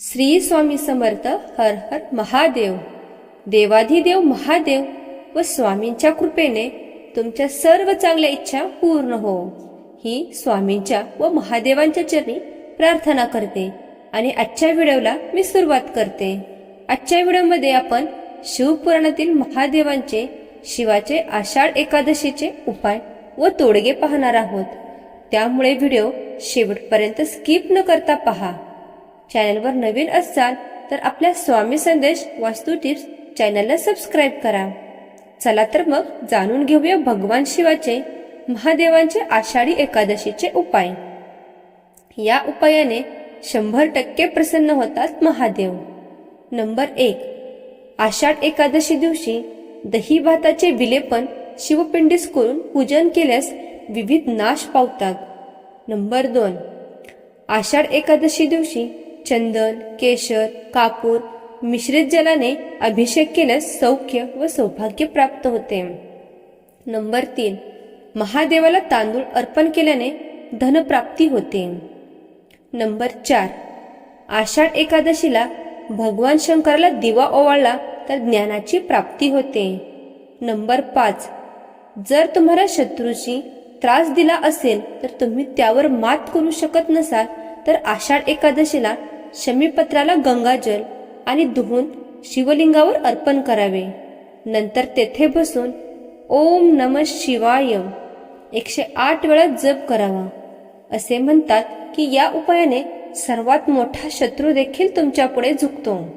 श्री स्वामी समर्थ हर हर महादेव. देवाधिदेव महादेव व स्वामींच्या कृपेने तुमच्या सर्व चांगल्या इच्छा पूर्ण हो. ही स्वामींच्या व महादेवांच्या चरणी प्रार्थना करते आणि आजच्या व्हिडिओला मी सुरुवात करते. आजच्या व्हिडिओमध्ये आपण शिवपुराणातील महादेवांचे शिवाचे आषाढ एकादशीचे उपाय व तोडगे पाहणार आहोत. त्यामुळे व्हिडिओ शेवटपर्यंत स्किप न करता पहा. चॅनलवर नवीन असाल तर आपल्या स्वामी संदेश वास्तू टिप्स चॅनलला सबस्क्राईब करा. चला तर मग जाणून घेऊया भगवान शिवाचे महादेवांचे आषाढी एकादशीचे उपाय. या उपायाने शंभर टक्के प्रसन्न होतात महादेव. नंबर एक आषाढ एकादशी दिवशी दही भाताचे विलेपन शिवपिंडीस करून पूजन केल्यास विविध नाश पावतात. नंबर दोन आषाढ एकादशी दिवशी चंदन केशर कापूर मिश्रित जलाने अभिषेक केल्यास सौख्य व सौभाग्य प्राप्त होते. नंबर तीन. महादेवाला तांदूळ अर्पण केल्याने धनप्राप्ती होते. नंबर चार. आषाढ एकादशीला भगवान शंकराला दिवा ओवाळला तर ज्ञानाची प्राप्ती होते. नंबर पाच. जर तुम्हाला शत्रूशी त्रास दिला असेल तर तुम्ही त्यावर मात करू शकत नसाल तर आषाढ एकादशीला शमीपत्राला गंगाजल आणि धुवून शिवलिंगावर अर्पण करावे. नंतर तेथे बसून ओम नम शिवाय एकशे आठ वेळा जप करावा. असे म्हणतात की या उपायाने सर्वात मोठा शत्रू देखील तुमच्यापुढे झुकतो.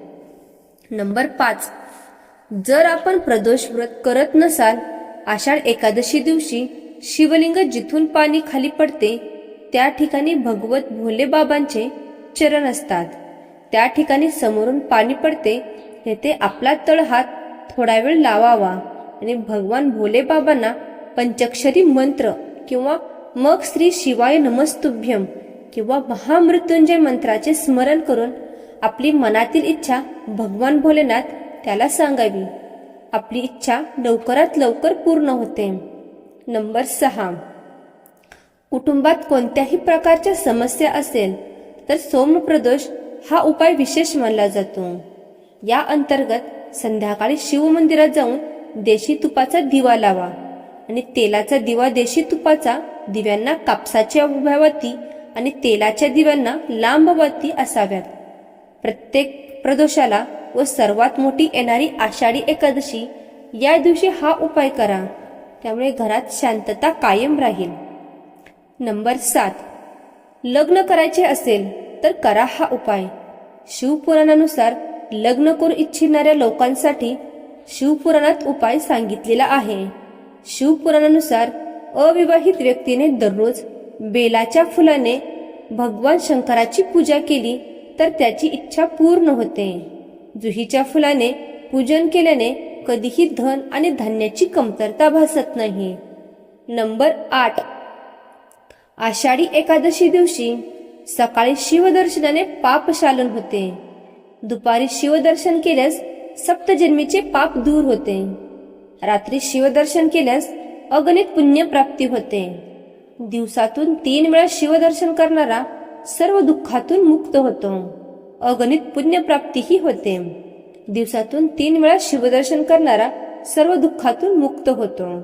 नंबर पाच. जर आपण प्रदोष व्रत करत नसाल आषाढ एकादशी दिवशी शिवलिंग जिथून पाणी खाली पडते त्या ठिकाणी भगवत भोले बाबांचे चरण असतात. त्या ठिकाणी समोरून पाणी पडते. तेथे आपला तळहात थोडा वेळ लावावा आणि भगवान भोले बाबांना पंचक्षरी मंत्र किंवा मग श्री शिवाय नमस्तुभ्यम किंवा महामृत्युंजय मंत्राचे स्मरण करून आपली मनातील इच्छा भगवान भोलेनाथ त्याला सांगावी. आपली इच्छा लवकरात लवकर पूर्ण होते. नंबर सहा. कुटुंबात कोणत्याही प्रकारच्या समस्या असेल तर सोमप्रदोष हा उपाय विशेष मानला जातो. या अंतर्गत संध्याकाळी शिवमंदिरात जाऊन देशी तुपाचा दिवा लावा आणि तेलाचा दिवा देशी तुपाचा दिव्यांना कापसाच्या उभ्यावरती आणि तेलाच्या दिव्यांना लांबवती असाव्यात. प्रत्येक प्रदोषाला व सर्वात मोठी येणारी आषाढी एकादशी या दिवशी हा उपाय करा. त्यामुळे घरात शांतता कायम राहील. नंबर सात. लग्न करायचे असेल तर करा हा उपाय. शिवपुराणानुसार लग्न करू इच्छिणाऱ्या लोकांसाठी शिवपुराणात उपाय सांगितलेला आहे. शिवपुराणानुसार अविवाहित व्यक्तीने दररोज बेलाच्या फुलाने भगवान शंकराची पूजा केली तर त्याची इच्छा पूर्ण होते. जुहीच्या फुलाने पूजन केल्याने कधीही धन आणि धान्याची कमतरता भासत नाही. नंबर आठ. आषाढी एकादशी दिवशी सकाळी शिवदर्शनाने पापशालन होते. दुपारी शिवदर्शन केल्यास सप्तजन्मीचे पाप दूर होते. रात्री शिवदर्शन केल्यास अगणित पुण्यप्राप्ती होते. दिवसातून तीन वेळा शिवदर्शन करणारा सर्व दुःखातून मुक्त होतो. अगणित पुण्यप्राप्तीही होते. दिवसातून तीन वेळा शिवदर्शन करणारा सर्व दुःखातून मुक्त होतो.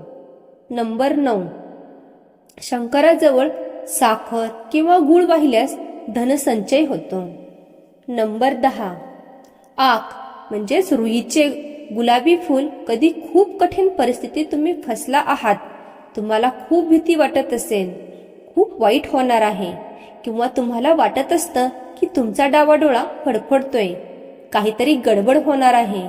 नंबर नऊ. शंकराजवळ साखर किंवा गुळ वाहिल्यास धनसंचय होतो. नंबर दहा. आक म्हणजेच रुईचे गुलाबी फूल कधी खूप कठीण परिस्थितीत तुम्ही फसला आहात तुम्हाला खूप भीती वाटत असेल खूप वाईट होणार आहे किंवा तुम्हाला वाटत असतं की तुमचा डावा डोळा फडफडतोय काहीतरी गडबड होणार आहे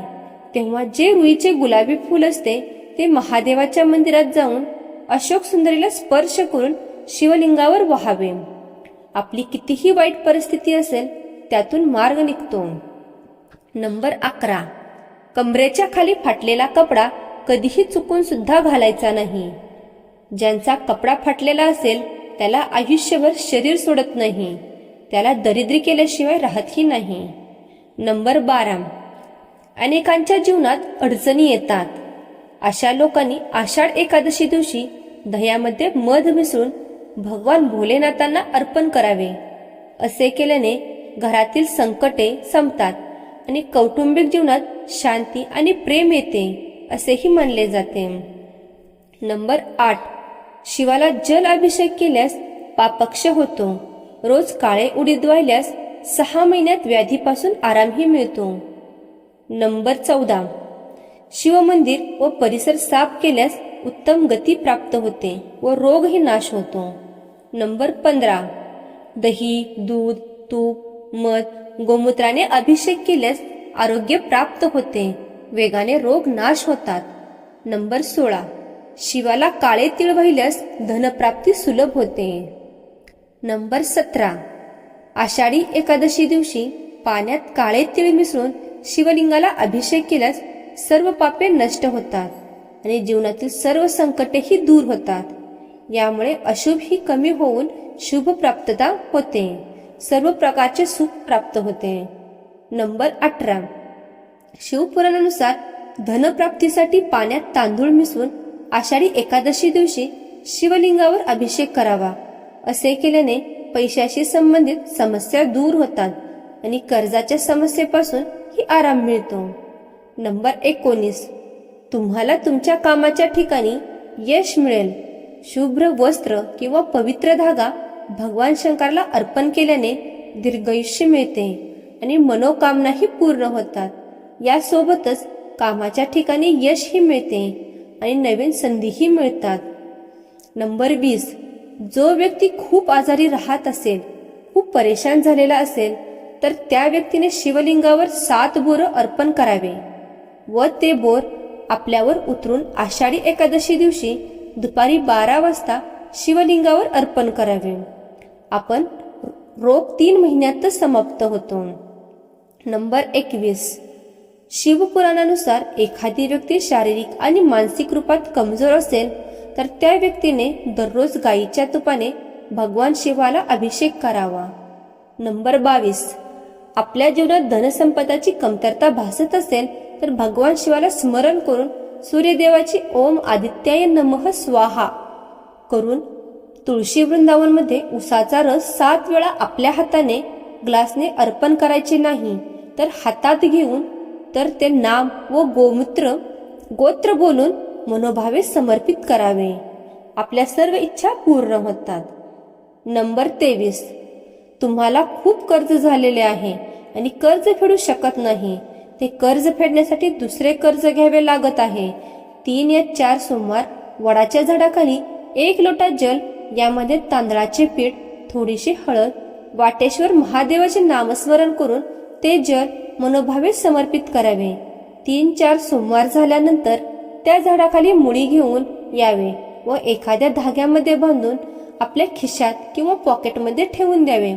तेव्हा जे रुईचे गुलाबी फूल असते ते महादेवाच्या मंदिरात जाऊन अशोक सुंदरीला स्पर्श करून शिवलिंगावर व्हावे. आपली कितीही वाईट परिस्थिती असेल त्यातून मार्ग निघतो. नंबर अकरा. कमरेच्या खाली फाटलेला कपडा कधीही चुकून सुद्धा घालायचा नाही. ज्यांचा कपडा फाटलेला असेल त्याला आयुष्यभर शरीर सोडत नाही. त्याला दरिद्री केल्याशिवाय राहतही नाही. नंबर बारा. अनेकांच्या जीवनात अडचणी येतात. अशा लोकांनी आषाढ एकादशी दिवशी दह्यामध्ये मध मिसळून भगवान भोलेनाथांना अर्पण करावे. असे केल्याने घरातील संकटे संपतात आणि कौटुंबिक जीवनात शांती आणि प्रेम येते असेही मानले जाते. नंबर आठ. शिवाला जल अभिषेक केल्यास पापक्ष होतो. रोज काळे उडीद वाहिल्यास सहा महिन्यात व्याधीपासून आरामही मिळतो. नंबर चौदा. शिवमंदिर व परिसर साफ केल्यास उत्तम गती प्राप्त होते व रोगही नाश होतो. नंबर पंधरा. दही दूध तूप मध गोमूत्राने अभिषेक केल्यास आरोग्य प्राप्त होते. वेगाने रोग नाश होतात. नंबर सोळा. शिवाला काळे तीळ वाहिल्यास धनप्राप्ती सुलभ होते. नंबर सतरा. आषाढी एकादशी दिवशी पाण्यात काळे तीळ मिसळून शिवलिंगाला अभिषेक केल्यास सर्व पापे नष्ट होतात आणि जीवनातील सर्व संकटेही दूर होतात. यामुळे अशुभ ही कमी होऊन शुभ प्राप्तता होते. सर्व प्रकारचे सुख प्राप्त होते. नंबर अठरा. शिवपुराणानुसार धनप्राप्तीसाठी पाण्यात तांदूळ मिसळून आषाढी एकादशी दिवशी शिवलिंगावर अभिषेक करावा. असे केल्याने पैशाशी संबंधित समस्या दूर होतात आणि कर्जाच्या समस्येपासून ही आराम मिळतो. नंबर एकोणीस. तुम्हाला तुमच्या कामाच्या ठिकाणी यश मिळेल. शुभ्र वस्त्र किंवा पवित्र धागा भगवान शंकराला अर्पण केल्याने दीर्घयुष्य मिळते आणि मनोकामनाही पूर्ण होतात. यासोबतच कामाच्या ठिकाणी यशही मिळते आणि नवीन संधीही मिळतात. नंबर वीस. जो व्यक्ती खूप आजारी राहत असेल खूप परेशान झालेला असेल तर त्या व्यक्तीने शिवलिंगावर सात बोर अर्पण करावे. व ते बोर आपल्यावर उतरून आषाढी एकादशी दिवशी दुपारी बारा वाजता शिवलिंगावर अर्पण करावे. आपण रोग तीन महिन्यातच समाप्त होतो. नंबर एकवीस. शिवपुराणानुसार एखादी व्यक्ती शारीरिक आणि मानसिक रूपात कमजोर असेल तर त्या व्यक्तीने दररोज गायीच्या तुपाने भगवान शिवाला अभिषेक करावा. नंबर बावीस. आपल्या जीवनात धनसंपदाची कमतरता भासत असेल तर भगवान शिवाला स्मरण करून सूर्यदेवाची ओम आदित्याय नमः स्वाहा करून तुळशी वृंदावनमध्ये उसाचा रस सात वेळा आपल्या हाताने ग्लासने अर्पण करायचे नाही तर हातात घेऊन तर ते नाम व गोमूत्र गोत्र बोलून मनोभावे समर्पित करावे. आपल्या सर्व इच्छा पूर्ण होतात. नंबर तेवीस. तुम्हाला खूप कर्ज झालेले आहे आणि कर्ज फेडू शकत नाही. ते कर्ज फेडण्यासाठी दुसरे कर्ज घ्यावे लागत आहे. तीन या चार सोमवार वडाच्या झाडाखाली एक लोटा जल यामध्ये तांदळाचे पीठ थोडीशी हळद वाटेश्वर महादेवाचे नामस्मरण करून ते जल मनोभावे समर्पित करावे. तीन चार सोमवार झाल्यानंतर त्या झाडाखाली मुळी घेऊन यावे व एखाद्या धाग्यामध्ये बांधून आपल्या खिशात किंवा पॉकेटमध्ये ठेवून द्यावे.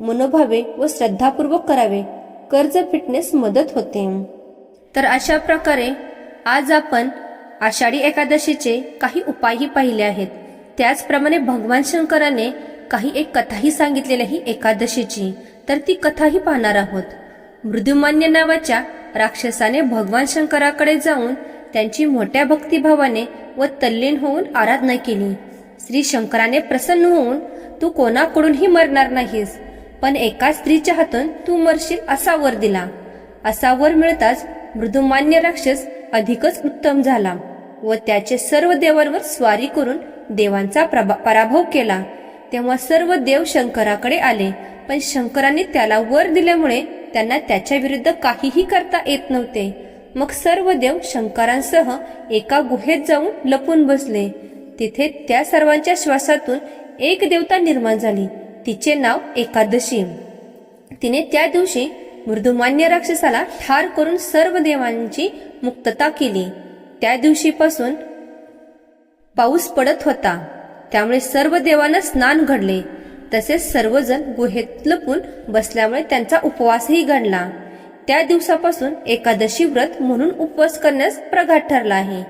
मनोभावे व श्रद्धापूर्वक करावे. कर्ज फिटनेस मदत होते. तर अशा प्रकारे आज आपण आषाढी एकादशीचे काही उपायही पाहिले आहेत. त्याचप्रमाणे भगवान शंकराने काही एक कथाही सांगितलेली ही एकादशीची. तर ती कथाही पाहणार आहोत. मृदुमान्य नावाच्या राक्षसाने भगवान शंकराकडे जाऊन त्यांची मोठ्या भक्तिभावाने व तल्लीन होऊन आराधना केली. श्री शंकराने प्रसन्न होऊन तू कोणाकडूनही मरणार नाहीस. पण एका स्त्रीच्या हातून तू मरशील असा वर दिला. असा वर मिळताच मृदुमान्य राक्षस अधिकच उत्तम झाला व त्याचे सर्व देवांवर स्वारी करून देवांचा प्रभा- पराभव केला. तेव्हा सर्व देव शंकराकडे आले पण शंकराने त्याला वर दिल्यामुळे त्यांना त्याच्या विरुद्ध काहीही करता येत नव्हते. मग सर्व देव शंकरांसह एका गुहेत जाऊन लपून बसले. तिथे त्या सर्वांच्या श्वासातून एक देवता निर्माण झाली. तिचे नाव एकादशी. तिने त्या दिवशी मृदुमान्य राक्षसाला ठार करून सर्व देवांची मुक्तता केली. त्या दिवशीपासून पाऊस पडत होता. त्यामुळे सर्व देवांना स्नान घडले. तसेच सर्वजण गुहेत लपून बसल्यामुळे त्यांचा उपवासही घडला. त्या दिवसापासून एकादशी व्रत म्हणून उपवास करण्यास प्रघात ठरला आहे.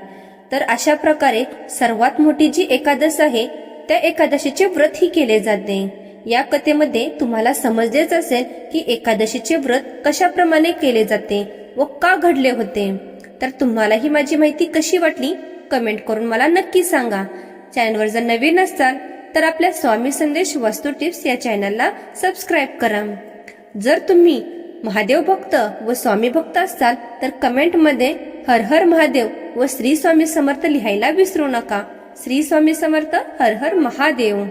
तर अशा प्रकारे सर्वात मोठी जी एकादश आहे त्या एकादशीचे व्रतही केले जाते. या कथेमध्ये तुम्हाला समजलेच असेल की एकादशीचे व्रत कशाप्रमाणे केले जाते व का घडले होते. तर तुम्हाला ही माझी माहिती कशी वाटली? कमेंट करून मला नक्की सांगा. चॅनलवर जर नवीन असाल तर आपल्या स्वामी संदेश वस्तू टिप्स या चॅनलला सबस्क्राईब करा. जर तुम्ही महादेव भक्त व स्वामी भक्त असाल तर कमेंटमध्ये हर हर महादेव व श्री स्वामी समर्थ लिहायला विसरू नका. श्री स्वामी समर्थ हर हर महादेव.